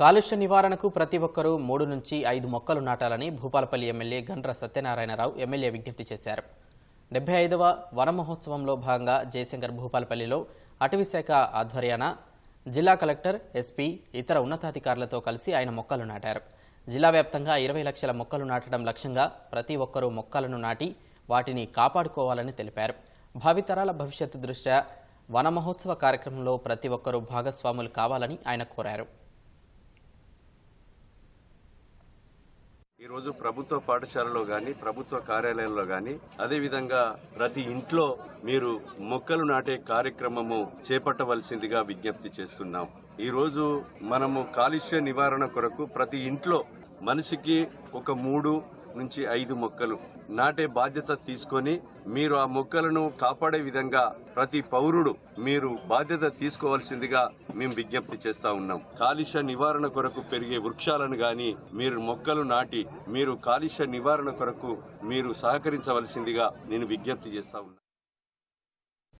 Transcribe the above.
కాలుష్య నివారణకు ప్రతి ఒక్కరూ మూడు నుంచి ఐదు మొక్కలు నాటాలని భూపాలపల్లి ఎమ్మెల్యే గండ్ర సత్యనారాయణరావు ఎమ్మెల్యే విజ్ఞప్తి చేశారు. డెబ్బై ఐదవ వన మహోత్సవంలో భాగంగా జయశంకర్ భూపాలపల్లిలో అటవీశాఖ ఆధ్వర్యాన జిల్లా కలెక్టర్ ఎస్పీ ఇతర ఉన్నతాధికారులతో కలిసి ఆయన మొక్కలు నాటారు. జిల్లా వ్యాప్తంగా ఇరవై లక్షల మొక్కలు నాటడం లక్ష్యంగా ప్రతి ఒక్కరూ మొక్కలను నాటి వాటిని కాపాడుకోవాలని తెలిపారు. భావితరాల భవిష్యత్తు దృష్ట్యా వన మహోత్సవ కార్యక్రమంలో ప్రతి ఒక్కరూ భాగస్వాములు కావాలని ఆయన కోరారు. ఈరోజు ప్రభుత్వ పాఠశాలలో గాని ప్రభుత్వ కార్యాలయంలో గాని అదేవిధంగా ప్రతి ఇంట్లో మీరు మొక్కలు నాటే కార్యక్రమము చేపట్టవలసిందిగా విజ్ఞప్తి చేస్తున్నాం. ఈ రోజు మనము కాలుష్య నివారణ కొరకు ప్రతి ఇంట్లో మనిషికి ఒక మూడు నుంచి ఐదు మొక్కలు నాటే బాధ్యత తీసుకొని మీరు ఆ మొక్కలను కాపాడే విధంగా ప్రతి పౌరుడు మీరు బాధ్యత తీసుకోవాల్సిందిగా మేము విజ్ఞప్తి చేస్తా ఉన్నాం. కాలుష్య నివారణ కొరకు పెరిగే వృక్షాలను గాని మీరు మొక్కలు నాటి మీరు కాలుష్య నివారణ కొరకు మీరు సహకరించవలసిందిగా నేను విజ్ఞప్తి చేస్తా ఉన్నాను